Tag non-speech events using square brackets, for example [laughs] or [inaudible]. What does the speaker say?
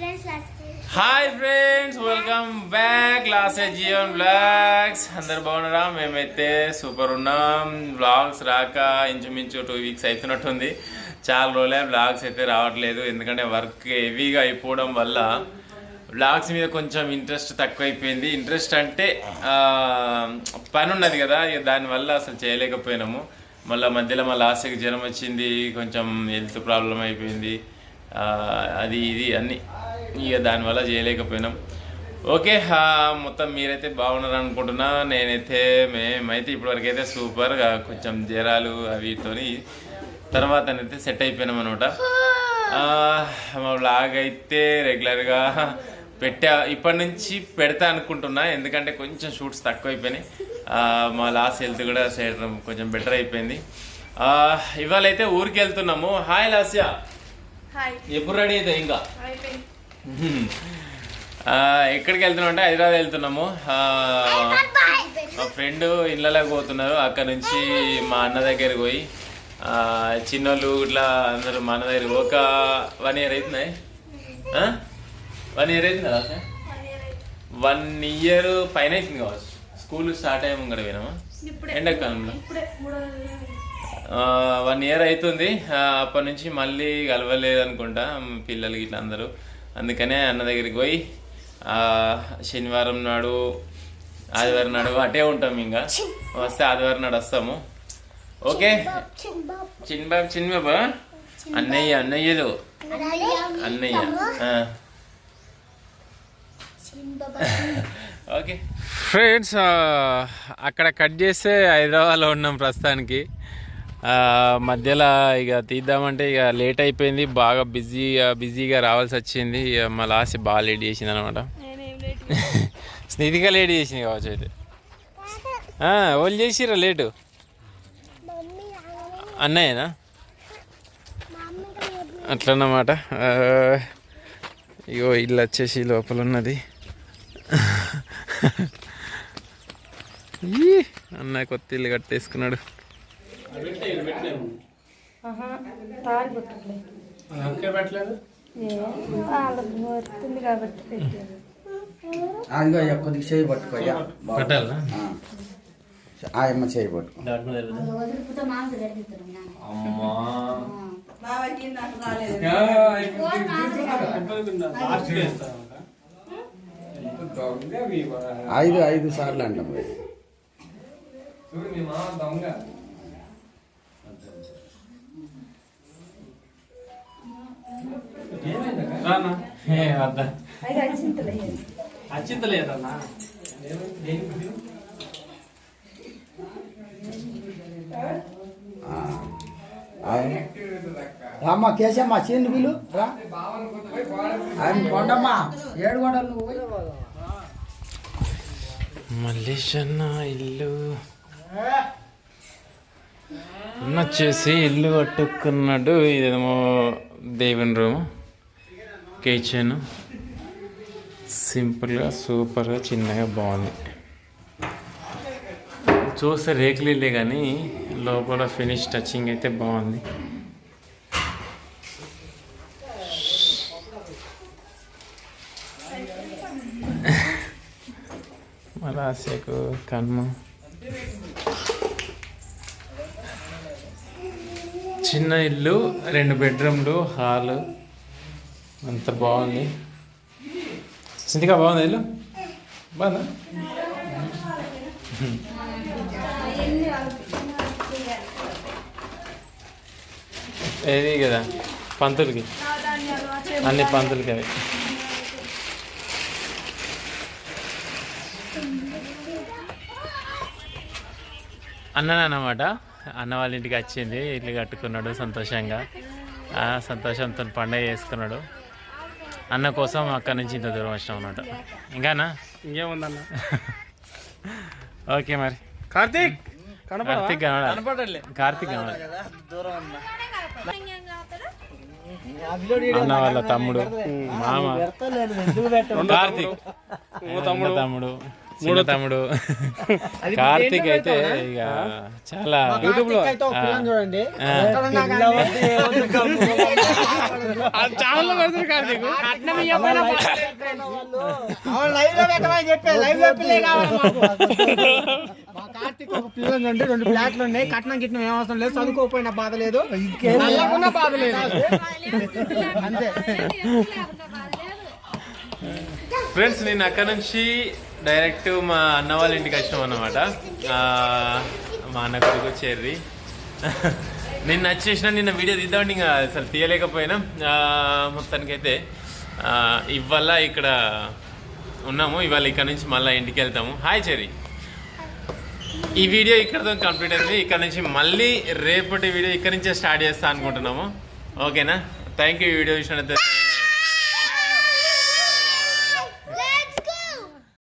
Hi friends welcome back లాస్ జియోన్ blogs అందరు బాగున్నారా? మేమైతే సూపర్ ఉన్నాం. బ్లాగ్స్ రాక ఇంచుమించు టూ వీక్స్ అవుతున్నట్టుంది చాలా రోజులే బ్లాగ్స్ అయితే రావట్లేదు. ఎందుకంటే వర్క్ హెవీగా అయిపోవడం వల్ల బ్లాగ్స్ మీద కొంచెం ఇంట్రెస్ట్ తక్కువైపోయింది. ఇంట్రెస్ట్ అంటే పని ఉన్నది కదా. ఇక దానివల్ల అసలు చేయలేకపోయినాము. మళ్ళీ మధ్యలో మా లాస్ట్కి జ్వరం వచ్చింది. కొంచెం హెల్త్ ప్రాబ్లం అయిపోయింది. అది ఇది అన్ని. ఇక దానివల్ల చేయలేకపోయినాం. ఓకే మొత్తం మీరైతే బాగున్నారు అనుకుంటున్నా నేనైతే మేమైతే ఇప్పటివరకు అయితే సూపర్గా కొంచెం జ్వరాలు అవితోని తర్వాత అయితే సెట్ అయిపోయినాం అనమాట మా బ్లాగ్ అయితే రెగ్యులర్గా పెట్టా ఇప్పటి నుంచి పెడతా అనుకుంటున్నా. ఎందుకంటే కొంచెం షూట్స్ తక్కువ అయిపోయినాయి మా లాస్ట్ హెల్త్ కూడా చేయడం కొంచెం బెటర్ అయిపోయింది. ఇవాళ అయితే ఊరికి వెళ్తున్నాము హాయ్ లాస్యా ఎప్పుడు రెడీ అవుతావు ఇంకా? ఎక్కడికి వెళ్తున్నాం అంటే హైదరాబాద్ వెళ్తున్నాము. ఆ, మా ఫ్రెండ్ ఇళ్ళలోకి పోతున్నారు అక్కడ నుంచి మా అన్న దగ్గరికి పోయి ఆ, చిన్నోళ్ళు ఇట్లా అందరూ మా అన్న దగ్గరికి ఒక వన్ ఇయర్ అవుతుంది. వన్ ఇయర్ అవుతుంది కదా వన్ ఇయర్ పైన అవుతుంది కావచ్చు. స్కూల్ స్టార్ట్ అయ్యాము ఇక్కడ పోయినామా? ఎండాకాలంలో. ఇప్పుడే మూడో నెల. వన్ ఇయర్ అవుతుంది. ఆ, అప్పటి నుంచి మళ్ళీ కలవలేదు అనుకుంటా పిల్లలకి ఇట్లా అందరూ. అందుకనే అన్న దగ్గరికి పోయి ఆ, శనివారం నాడు ఆదివారం నాడు అటే ఉంటాం ఇంకా. వస్తే ఆదివారం నాడు వస్తాము. ఓకే? చిన్నబాబు చిన్నబాబు అన్నయ్య అన్నయ్యలు. అన్నయ్య. ఓకే. ఫ్రెండ్స్ అక్కడ కట్ చేస్తే హైదరాబాద్లో ఉన్నాం ప్రస్తుతానికి. మధ్యలో ఇక తీద్దామంటే ఇక లేట్ అయిపోయింది బాగా బిజీ బిజీగా రావాల్సి వచ్చింది. ఇక మా లాస్ట్ బాగా లేట్ చేసింది అనమాట. [laughs] స్నేహితిగా లేట్ చేసింది కావచ్చు అయితే. ఆ, వాళ్ళు చేసిరా లేటు? అన్నయ్యనా? అట్లన్నమాట. ఇగో ఇల్లు వచ్చేసి లోపల ఉన్నది. [laughs] అన్నయ్య అన్న కొత్త ఇల్లు కట్టేసుకున్నాడు. వాళ్ళకు వస్తుంది కాబట్టి కొద్దిగా చేయి పట్టుకో ఇక. పట్టాలా? ఆ. ఆయమ్మ చేయి పట్టుకో. ఐదు ఐదు సార్లు అంటాం. వద్దా అచ్చింతలేదన్నా? ఆ. ఆయన- రామ్మా కేశమ్మ చేయండి వీళ్ళు రా. ఆయన కొండమ్మా ఏడు కొండలు నువ్వు ఇల్లు. వచ్చేసి ఇల్లు కట్టుకున్నాడు ఇదేమో దేవుని రూమ్. కిచెన్. సింపుల్గా సూపర్గా చిన్నగా బాగుంది. చూస్తే రేకులు ఇల్లే కానీ లోపల ఫినిష్ టచింగ్ అయితే బాగుంది. మలాసేకు కన్మ చిన్న ఇల్లు రెండు బెడ్రూమ్లు హాలు. అంత బాగుంది. సింధిగా బాగుంది ఇల్లు? బాగుందా? ఏది కదా? పంతులకి. అన్ని పంతులకి అవి. అన్ననమాట అన్న వాళ్ళ ఇంటికి వచ్చింది. ఇల్లు కట్టుకున్నాడు సంతోషంగా. సంతోషంతో పండగ చేసుకున్నాడు. అన్న కోసం అక్కడి నుంచి ఇంత దూరం వచ్చినాం అన్నమాట ఇంకానా? ఇంకేముందన్న? [laughs] ఓకే మరి. కార్తీక్! కార్తీక్ కనబడాలి కార్తీక్ కనబడాలి అన్న వాళ్ళ తమ్ముడు. మామ. కార్తీక్. తమ్ముడు. తమ్ముడు. చిన్న తమ్ముడు [laughs] కార్తీక్ అయితే ఇక చాలా యూట్యూబ్లో చూడండి. ఛానల్ పెడతారు కార్తీక్ కార్తీక్ ఒక పిల్లలు ఉండి రెండు బ్లాక్లు ఉన్నాయి. కట్నం గిట్నం ఏం అవసరం లేదు. చదువుకోపోయినా బాధ లేదు. నల్లకున్నా బాధ లేదు. అంతే. ఫ్రెండ్స్ నేను అక్కడ నుంచి డైరెక్ట్ మా అన్న వాళ్ళ ఇంటికి వచ్చినాం అన్నమాట. మా అన్న కొడుకు చెర్రి. నిన్న వచ్చేసిన నిన్న వీడియో తీద్దామండి ఇంకా అసలు తీయలేకపోయినా. మొత్తానికైతే ఇవాళ ఇక్కడ ఉన్నాము. ఇవాళ ఇక్కడ నుంచి మళ్ళీ ఇంటికి వెళ్తాము. Hi Cherry. ఈ వీడియో ఇక్కడతో కంప్లీట్ అయింది. ఇక్కడ నుంచి మళ్ళీ రేపటి వీడియో ఇక్కడ నుంచే స్టార్ట్ చేస్తా అనుకుంటున్నాము. ఓకేనా? థ్యాంక్ యూ వీడియో చూసినట్లయితే